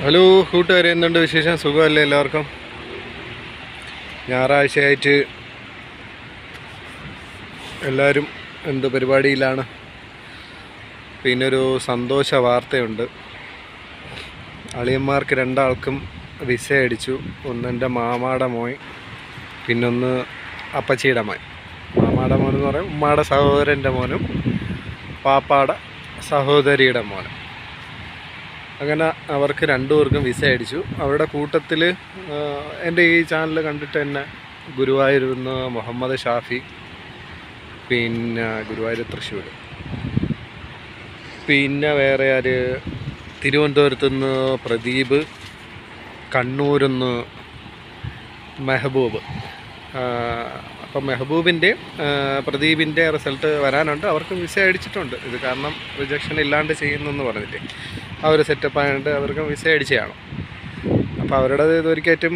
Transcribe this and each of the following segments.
Hello കൂട്ടുകാരെ എന്തുണ്ട് വിശേഷം? സുഖമല്ലേ എല്ലാവർക്കും? ഞായറാഴ്ചയായിട്ട് എല്ലാവരും എന്ത് പരിപാടിയിലാണ്? പിന്നെ ഒരു സന്തോഷ വാർത്തയുണ്ട്. അളിയന്മാർക്ക് രണ്ടാൾക്കും വിസ അടിച്ചു ഒന്നെന്റെ മാമാടെ മോൻ പിന്നൊന്ന് അപ്പച്ചിയുടെ മോൻ. മാമാടെ മോൻ എന്ന് പറയും ഉമ്മാടെ സഹോദരന്റെ മോനും പാപ്പാടെ സഹോദരിയുടെ മോനും. അങ്ങനെ അവർക്ക് രണ്ടുപേർക്കും വിസ അടിച്ചു അവരുടെ കൂട്ടത്തിൽ എന്റെ ഈ ചാനൽ കണ്ടിട്ട് തന്നെ ഗുരുവായൂരിൽ നിന്ന് മുഹമ്മദ് ഷാഫി പിന്നെ ഗുരുവായൂർ തൃശ്ശൂർ. പിന്നെ വേറെ ആര്? തിരുവനന്തപുരത്ത് നിന്ന് പ്രദീപ് കണ്ണൂരിൽ നിന്ന് മെഹബൂബ്. അപ്പം മെഹബൂബിന്റെ പ്രദീപിന്റെ റിസൾട്ട് വരാനുണ്ട്. അവർക്കും വിസ അടിച്ചിട്ടുണ്ട് ഇത് കാരണം റിജക്ഷൻ ഇല്ലാണ്ട് ചെയ്യുന്നു എന്ന് പറഞ്ഞിട്ട് ആ ഒരു സെറ്റപ്പ് ആയതുകൊണ്ട് അവർക്ക് വിസ കാണും. അപ്പോൾ അവരുടെ ഇതുവരിക്കേറ്റും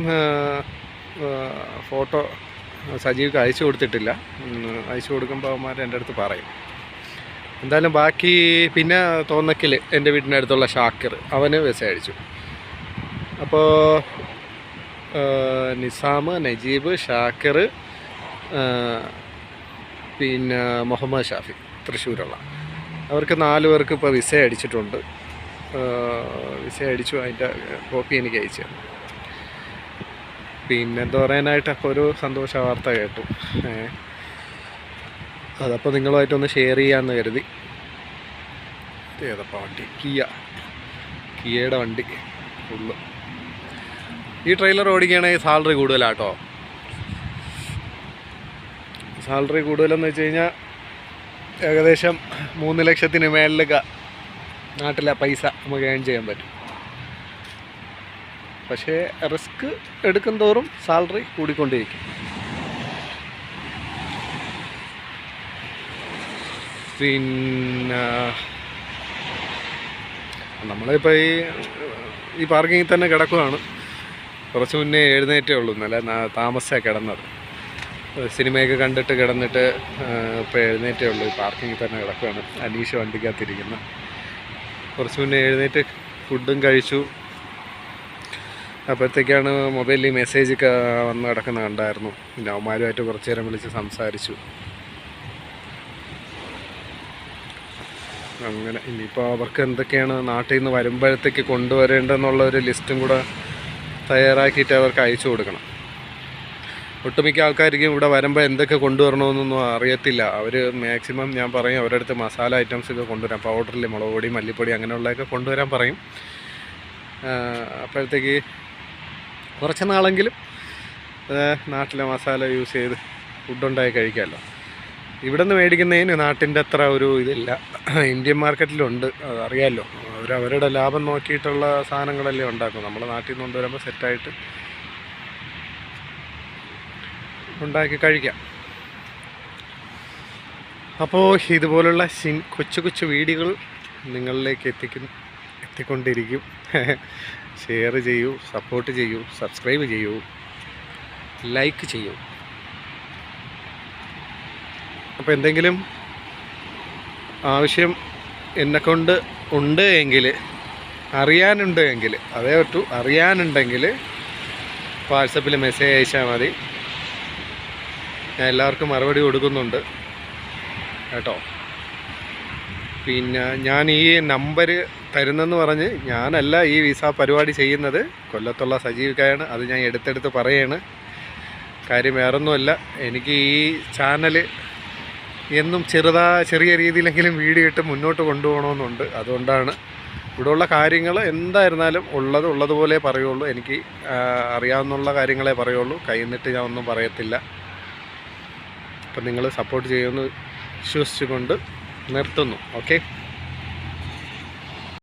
ഫോട്ടോ സജീവ്ക്ക് അയച്ചു കൊടുത്തിട്ടില്ല. അയച്ചു കൊടുക്കുമ്പോൾ അവന്മാർ എന്റെ അടുത്ത് പറയും. എന്തായാലും ബാക്കി പിന്നെ തോന്നക്കിൽ എന്റെ വീടിന്റെ അടുത്തുള്ള ഷാക്കർ അവന് വിസ അടിച്ചു. അപ്പോൾ നിസാം നജീബ് ഷാക്കർ പിന്നെ മുഹമ്മദ് ഷാഫി തൃശ്ശൂരുള്ള. അവർക്ക് നാല് പേർക്ക് ഇപ്പോൾ വിസ അടിച്ചിട്ടുണ്ട്. വിസ അടിച്ചു അതിന്റെ കോപ്പി എനിക്ക് അയച്ചു തന്നു. പിന്നെ എന്താ പറയാനായിട്ട് അപ്പോൾ ഒരു സന്തോഷ വാർത്ത കേട്ടു. അതപ്പോൾ നിങ്ങളുമായിട്ടൊന്ന് ഷെയർ ചെയ്യാമെന്ന് കരുതി. ഏതപ്പോൾ വണ്ടി. കിയ. കിയയുടെ വണ്ടി. ഫുള്ള്. ഈ ട്രെയിലർ ഓടിക്കുകയാണെങ്കിൽ സാലറി കൂടുതലാട്ടോ. സാലറി കൂടുതലെന്ന് വെച്ച് കഴിഞ്ഞാൽ ഏകദേശം മൂന്ന് ലക്ഷത്തിന് മേളിലൊക്കെ നാട്ടിലെ പൈസ നമുക്ക് ഏൺ ചെയ്യാൻ പറ്റും. പക്ഷേ റിസ്ക് എടുക്കും തോറും സാലറി കൂടിക്കൊണ്ടിരിക്കും പിന്നെ നമ്മളിപ്പോൾ ഈ ഈ പാർക്കിങ്ങിൽ തന്നെ കിടക്കുവാണ്. കുറച്ച് മുന്നേ എഴുന്നേറ്റേ ഉള്ളൂ നല്ല താമസിച്ചാണ് കിടന്നത്. സിനിമയൊക്കെ കണ്ടിട്ട് കിടന്നിട്ട് ഇപ്പോൾ എഴുന്നേറ്റേ ഉള്ളൂ ഈ പാർക്കിങ്ങിൽ തന്നെ കിടക്കുകയാണ് അനീഷ് വണ്ടിക്കകത്തിരിക്കുന്നു. കുറച്ച് മുന്നേ എഴുന്നേറ്റ് ഫുഡും കഴിച്ചു. അപ്പോഴത്തേക്കാണ് മൊബൈലിൽ മെസ്സേജ് വന്ന് കിടക്കുന്ന കണ്ടായിരുന്നു. പിന്നെ അവന്മാരുമായിട്ട് കുറച്ച് നേരം വിളിച്ച് സംസാരിച്ചു. അങ്ങനെ ഇനിയിപ്പോൾ അവർക്ക് എന്തൊക്കെയാണ് നാട്ടിൽ നിന്ന് വരുമ്പോഴത്തേക്ക് കൊണ്ടുവരേണ്ടതെന്നുള്ള ഒരു ലിസ്റ്റും കൂടെ തയ്യാറാക്കിയിട്ട് അവർക്ക് അയച്ചു കൊടുക്കണം. ഒട്ടുമിക്ക ആൾക്കാർക്കും ഇവിടെ വരുമ്പോൾ എന്തൊക്കെ കൊണ്ടുവരണമെന്നൊന്നും അറിയത്തില്ല. അവർ മാക്സിമം ഞാൻ പറയും അവരുടെ അടുത്ത് മസാല ഐറ്റംസ് ഒക്കെ കൊണ്ടുവരാം. പൗഡറിൽ മുളക് പൊടി മല്ലിപ്പൊടി അങ്ങനെയുള്ളതൊക്കെ കൊണ്ടുവരാൻ പറയും. അപ്പോഴത്തേക്ക് കുറച്ച് നാളെങ്കിലും നാട്ടിലെ മസാല യൂസ് ചെയ്ത് ഫുഡുണ്ടായി കഴിക്കാമല്ലോ ഇവിടെ നിന്ന് മേടിക്കുന്നതിന് നാട്ടിന്റെ അത്ര ഒരു ഇതില്ല. ഇന്ത്യൻ മാർക്കറ്റിലുണ്ട് അറിയാമല്ലോ അവർ അവരുടെ ലാഭം നോക്കിയിട്ടുള്ള സാധനങ്ങളല്ലേ ഉണ്ടാക്കും. നമ്മൾ നാട്ടിൽ നിന്ന് കൊണ്ടുവരുമ്പോൾ സെറ്റായിട്ട് ഉണ്ടാക്കി കഴിക്കാം. അപ്പോൾ ഇതുപോലുള്ള ശി- കൊച്ചു കൊച്ചു വീഡിയോകൾ നിങ്ങളിലേക്ക് എത്തിക്കുന്നു എത്തിക്കൊണ്ടിരിക്കും. ഷെയർ ചെയ്യൂ സപ്പോർട്ട് ചെയ്യൂ സബ്സ്ക്രൈബ് ചെയ്യൂ ലൈക്ക് ചെയ്യൂ. അപ്പോൾ എന്തെങ്കിലും ആവശ്യം എന്നെക്കൊണ്ട് ഉണ്ട് എങ്കിൽ അറിയാനുണ്ട് എങ്കിൽ അതേ പറ്റൂ അറിയാനുണ്ടെങ്കിൽ വാട്സപ്പിൽ മെസ്സേജ് അയച്ചാൽ മതി. ഞാൻ എല്ലാവർക്കും മറുപടി കൊടുക്കുന്നുണ്ട്. കേട്ടോ? പിന്നെ ഞാൻ ഈ നമ്പർ തരുന്നെന്ന് പറഞ്ഞ് ഞാനല്ല ഈ വിസ പരിപാടി ചെയ്യുന്നത്. കൊല്ലത്തുള്ള സജീവിക്കായാണ് അത് ഞാൻ എടുത്തെടുത്ത് പറയാണ്. കാര്യം വേറൊന്നുമല്ല. എനിക്ക് ഈ ചാനൽ എന്നും ചെറുതാ ചെറിയ രീതിയിലെങ്കിലും വീഡിയോ ഇട്ട് മുന്നോട്ട് കൊണ്ടുപോകണമെന്നുണ്ട്. അതുകൊണ്ടാണ് ഇവിടെയുള്ള കാര്യങ്ങൾ എന്തായിരുന്നാലും ഉള്ളത് ഉള്ളതുപോലെ പറയുള്ളൂ. എനിക്ക് അറിയാവുന്ന കാര്യങ്ങളെ പറയുള്ളൂ. കൈന്നിട്ട് ഞാൻ ഒന്നും പറയത്തില്ല. അപ്പം നിങ്ങൾ സപ്പോർട്ട് ചെയ്യുമെന്ന് വിശ്വസിച്ചുകൊണ്ട് നിർത്തുന്നു. ഓക്കെ?